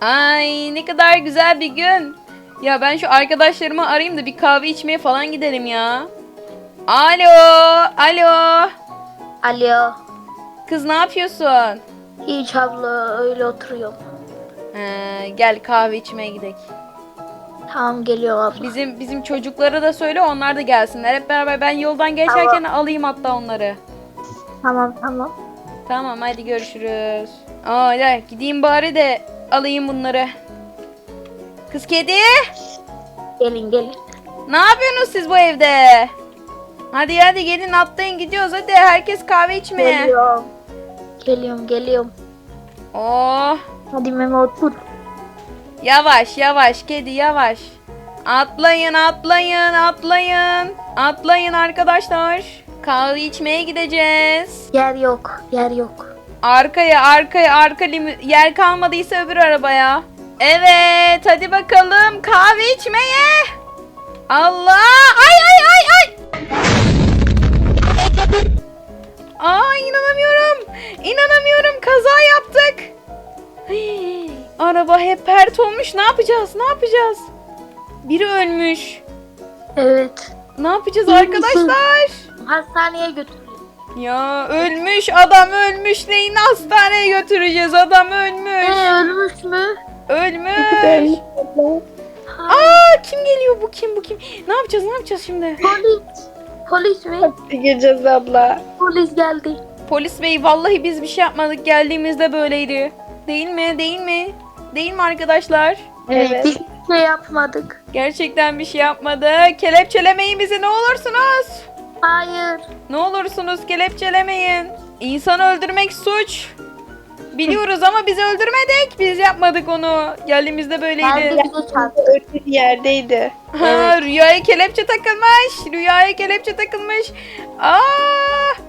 Ay ne kadar güzel bir gün. Ya ben şu arkadaşlarımı arayayım da bir kahve içmeye falan gidelim ya. Alo, alo. Alo. Kız ne yapıyorsun? Hiç abla öyle oturuyorum. Ee, gel kahve içmeye gidelim. Tamam geliyor abla. Bizim bizim çocuklara da söyle onlar da gelsinler. Hep beraber ben yoldan geçerken alayım hatta onları. Tamam tamam. Tamam hadi görüşürüz. Aa gel gideyim bari de alayım bunları. Kız kedi Gelin gelin. ne yapıyorsunuz siz bu evde? Hadi hadi gelin atlayın gidiyoruz hadi herkes kahve içmeye. Geliyorum. Geliyorum geliyorum. Oh Hadi Memo otur. yavaş yavaş kedi yavaş. Atlayın atlayın atlayın. Atlayın arkadaşlar. Kahve içmeye gideceğiz. Yer yok. Yer yok. Arkaya arkaya arka limi- yer kalmadıysa öbür arabaya. Evet hadi bakalım kahve içmeye. Allah ay ay ay ay. Aa inanamıyorum. İnanamıyorum kaza yaptık. Hii, araba hep pert olmuş ne yapacağız ne yapacağız? Biri ölmüş. Evet. Ne yapacağız İyi misin? arkadaşlar? Hastaneye götürüyorum. Ya ölmüş adam ölmüş neyin hastaneye götüreceğiz adam ölmüş. Ee, ölmüş mü? Ölmüş. Ha, Aa kim geliyor bu kim bu kim? Ne yapacağız ne yapacağız şimdi? Polis. Polis mi? Gireceğiz abla. Polis geldi. Polis bey vallahi biz bir şey yapmadık geldiğimizde böyleydi. Değil mi değil mi? Değil mi arkadaşlar? Evet. Biz bir şey yapmadık. Gerçekten bir şey yapmadık. Kelepçelemeyin bizi ne olursunuz. Hayır. Ne olursunuz kelepçelemeyin. İnsanı öldürmek suç. Biliyoruz ama biz öldürmedik. Biz yapmadık onu. Geldiğimizde böyleydi. Geldi bize çarptı. Öyle bir yerdeydi. Ha, rüyaya kelepçe takılmış. Rüyaya kelepçe takılmış. Aa,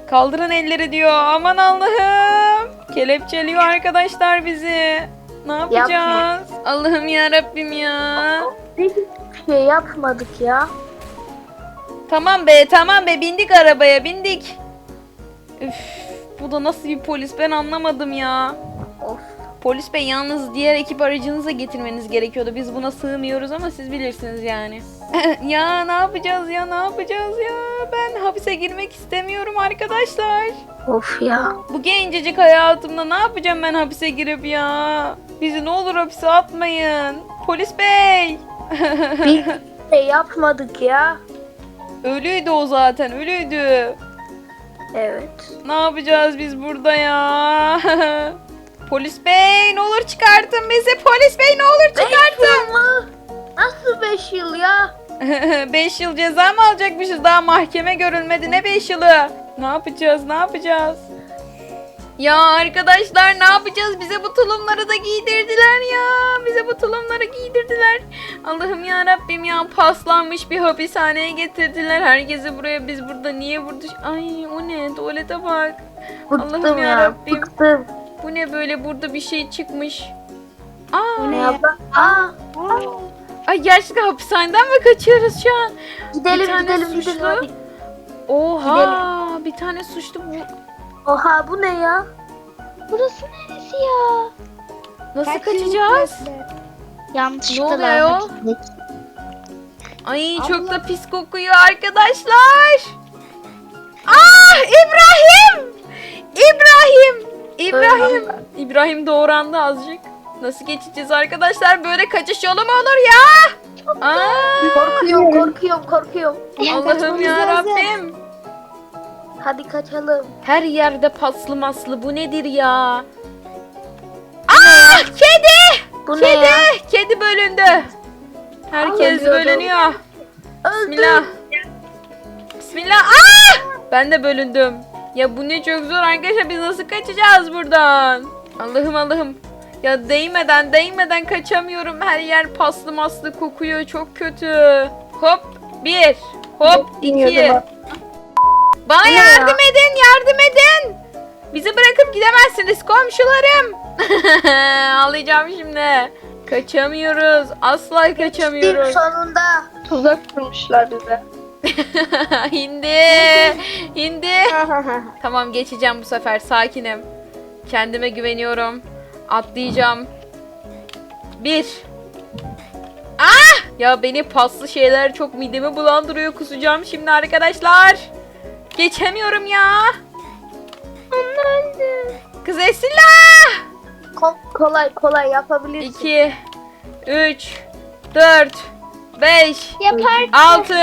kaldırın elleri diyor. Aman Allah'ım. Kelepçeliyor arkadaşlar bizi. Ne yapacağız? Allah'ım ya Rabbim ya. Biz hiçbir şey yapmadık ya. Tamam be, tamam be. Bindik arabaya, bindik. Üf, bu da nasıl bir polis ben anlamadım ya. Of. Polis bey yalnız diğer ekip aracınıza getirmeniz gerekiyordu. Biz buna sığmıyoruz ama siz bilirsiniz yani. ya ne yapacağız ya ne yapacağız ya? Ben hapise girmek istemiyorum arkadaşlar. Of ya. Bu gencecik hayatımda ne yapacağım ben hapise girip ya? Bizi ne olur hapise atmayın. Polis bey. Biz hiçbir şey yapmadık ya. Ölüydü o zaten ölüydü. Evet. Ne yapacağız biz burada ya? Polis bey ne olur çıkartın bizi. Polis bey ne olur çıkartın. mı? Nasıl 5 yıl ya? 5 yıl ceza mı alacakmışız? Daha mahkeme görülmedi. Ne 5 yılı? Ne yapacağız? Ne yapacağız? Ya arkadaşlar ne yapacağız? Bize bu tulumları da giydirdiler ya. Bize bu tulumları giydirdiler. Allah'ım ya Rabbim ya paslanmış bir hapishaneye getirdiler. Herkesi buraya biz burada niye burada? Ay o ne? Tuvalete bak. Allah'ım Bıktım ya. yarabbim. Bıktım. Bu ne böyle burada bir şey çıkmış. Aa, Ne abla? Aa. ay gerçekten hapishaneden mi kaçıyoruz şu an? Gidelim tane gidelim suçlu. gidelim. Oha bir tane suçlu bu. Oha bu ne ya? Burası neresi ya? Nasıl kaçacağız? Yanlışlıkla Ne oluyor? lağma gitmek. Ay çok da pis kokuyor arkadaşlar. Ah İbrahim! İbrahim! İbrahim! İbrahim doğrandı azıcık. Nasıl geçeceğiz arkadaşlar? Böyle kaçış yolu mu olur ya? Aa, Korkuyorum korkuyorum korkuyorum. Allah'ım ya Rabbim. Hadi kaçalım. Her yerde paslı maslı bu nedir ya? Aa kedi! Bu ne Kedi! ya? Kedi bölündü. Herkes bölünüyor. Öldüm. Bismillah. Bismillah. Aa! Ben de bölündüm. Ya bu ne çok zor arkadaşlar. Biz nasıl kaçacağız buradan? Allah'ım Allah'ım. Ya değmeden değmeden kaçamıyorum. Her yer paslı maslı kokuyor. Çok kötü. Hop bir. Hop iki. Bana ne yardım ya? edin. Yardım edin. Bizi bırakıp gidemezsiniz komşularım. Ağlayacağım şimdi. Kaçamıyoruz. Asla Bir kaçamıyoruz. sonunda. Tuzak kurmuşlar bize. hindi. Hindi. Tamam geçeceğim bu sefer. Sakinim. Kendime güveniyorum. Atlayacağım. Bir. Ah! Ya beni paslı şeyler çok midemi bulandırıyor. Kusacağım şimdi arkadaşlar. Geçemiyorum ya. Kız Esila. Ko- kolay kolay yapabilirsin. 2 3 4 5 Yapar. 6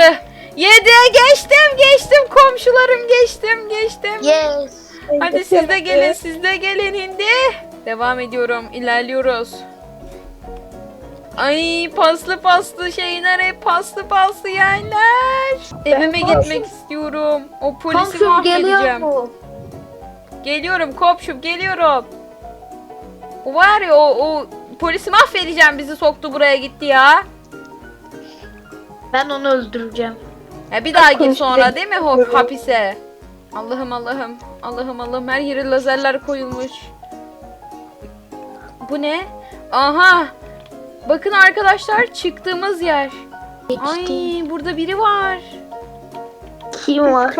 7 geçtim geçtim komşularım geçtim geçtim. Yes. Hadi siz de gelin siz de gelin hindi. Devam ediyorum ilerliyoruz. Ay paslı paslı şeyler hep paslı paslı yerler. Evime gitmek istiyorum. O polisi Komşum geliyor mahvedeceğim. mu? Geliyorum komşum geliyorum. O var ya o, o polisi mahvedeceğim bizi soktu buraya gitti ya. Ben onu öldüreceğim. Ya bir daha git sonra değil mi hop hapise? Allah'ım Allah'ım. Allah'ım Allah'ım her yere lazerler koyulmuş. Bu ne? Aha. Bakın arkadaşlar çıktığımız yer. Ay burada biri var. Kim var?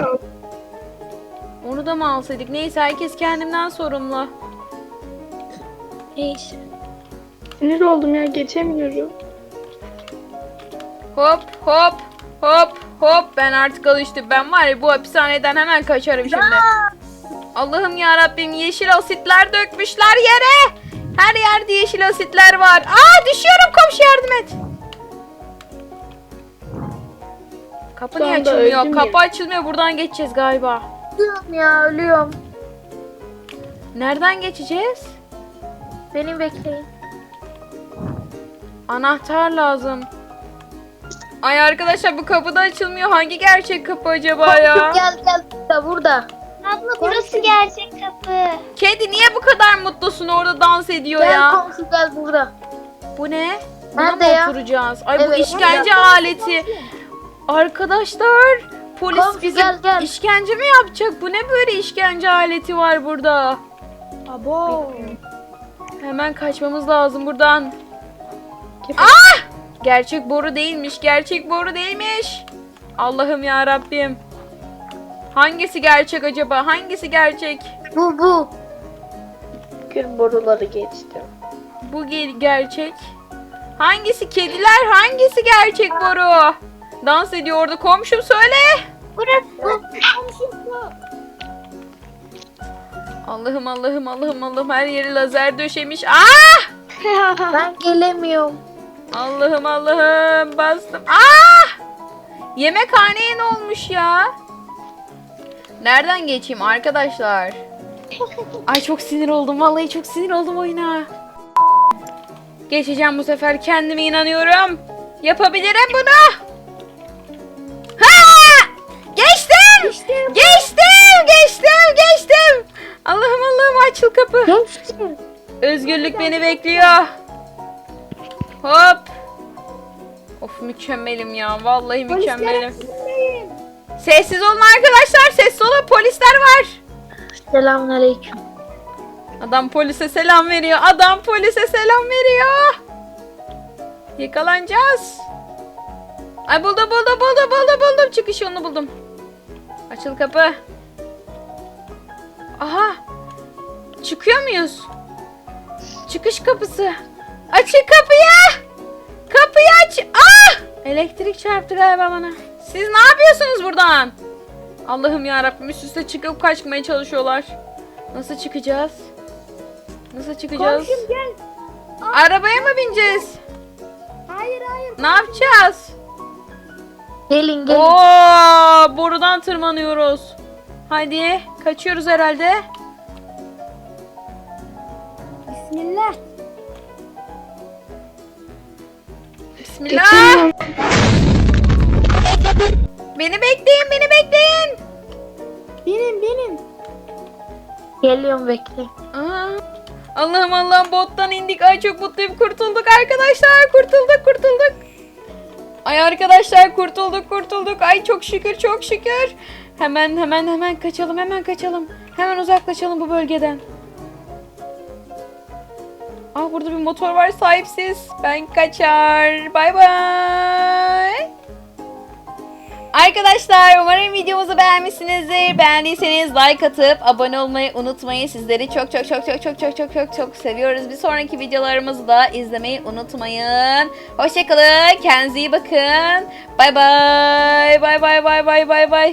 Onu da mı alsaydık? Neyse herkes kendinden sorumlu. Neyse. Sinir oldum ya geçemiyorum. Hop hop hop hop ben artık alıştım. Ben var ya bu hapishaneden hemen kaçarım şimdi. Allah'ım ya Rabbim yeşil asitler dökmüşler yere. Her yerde yeşil asitler var. Aa düşüyorum komşu yardım et. Kapı niye açılmıyor? öldüm Kapı ya. açılmıyor. Buradan geçeceğiz galiba. Ölüyorum ya ölüyorum. Nereden geçeceğiz? Beni bekleyin. Anahtar lazım. Ay arkadaşlar bu kapı da açılmıyor. Hangi gerçek kapı acaba ya? Gel gel burada burada. Abla burası gerçek kapı. Kedi niye bu kadar mutlusun orada dans ediyor Gel ya? komşu gel burada. Bu ne? Buna Nerede mı ya? oturacağız? Ay bu Evet, işkence burada. aleti. Arkadaşlar polis Komşu bize gel, gel. işkence mi yapacak? Bu ne böyle işkence aleti var burada? Abo. Hemen kaçmamız lazım buradan. Ah! Gerçek boru değilmiş. Gerçek boru değilmiş. Allah'ım ya Rabbim. Hangisi gerçek acaba? Hangisi gerçek? Bu bu. Gün boruları geçtim. Bu ge- gerçek. Hangisi kediler? Hangisi gerçek boru? Dans ediyor orada komşum söyle. Burası. Allah'ım Allah'ım Allah'ım Allah'ım her yeri lazer döşemiş. Ah! Ben gelemiyorum. Allah'ım Allah'ım bastım. Ah! Yemekhaneye ne olmuş ya? Nereden geçeyim arkadaşlar? Ay çok sinir oldum. Vallahi çok sinir oldum oyuna. Geçeceğim bu sefer. Kendime inanıyorum. Yapabilirim bunu. Ha! Geçtim! Geçtim! Geçtim! Geçtim! Allah'ım Allah'ım açıl kapı. Geçtim. Özgürlük beni bekliyor. Hop. Of mükemmelim ya. Vallahi mükemmelim. Sessiz olun arkadaşlar. Sessiz olun. Polisler var. Selamünaleyküm. Adam polise selam veriyor. Adam polise selam veriyor. Yakalanacağız. Ay buldum buldum buldum buldum buldum. Çıkış yolunu buldum. Açıl kapı. Aha. Çıkıyor muyuz? Çıkış kapısı. Açın kapıyı. Kapıyı aç. Ah! Elektrik çarptı galiba bana. Siz ne yapıyorsunuz buradan? Allah'ım ya Rabbim üst üste çıkıp kaçmaya çalışıyorlar. Nasıl çıkacağız? Nasıl çıkacağız? gel. Arabaya mı bineceğiz? Hayır hayır. Ne yapacağız? Gelin gelin. Oo, borudan tırmanıyoruz. Hadi, kaçıyoruz herhalde. Bismillah. Bismillah. Beni bekleyin, beni bekleyin. Benim benim. Geliyorum bekle. Aa, Allah'ım Allah'ım bottan indik. Ay çok mutluyum. Kurtulduk arkadaşlar. Kurtulduk, kurtulduk. Ay arkadaşlar kurtulduk, kurtulduk. Ay çok şükür, çok şükür. Hemen hemen hemen kaçalım, hemen kaçalım. Hemen uzaklaşalım bu bölgeden. Aa burada bir motor var sahipsiz. Ben kaçar. Bay bay. Arkadaşlar umarım videomuzu beğenmişsinizdir. Beğendiyseniz like atıp abone olmayı unutmayın. Sizleri çok çok çok çok çok çok çok çok çok seviyoruz. Bir sonraki videolarımızı da izlemeyi unutmayın. Hoşçakalın. Kendinize iyi bakın. Bay bay. Bay bay bay bay bay bay.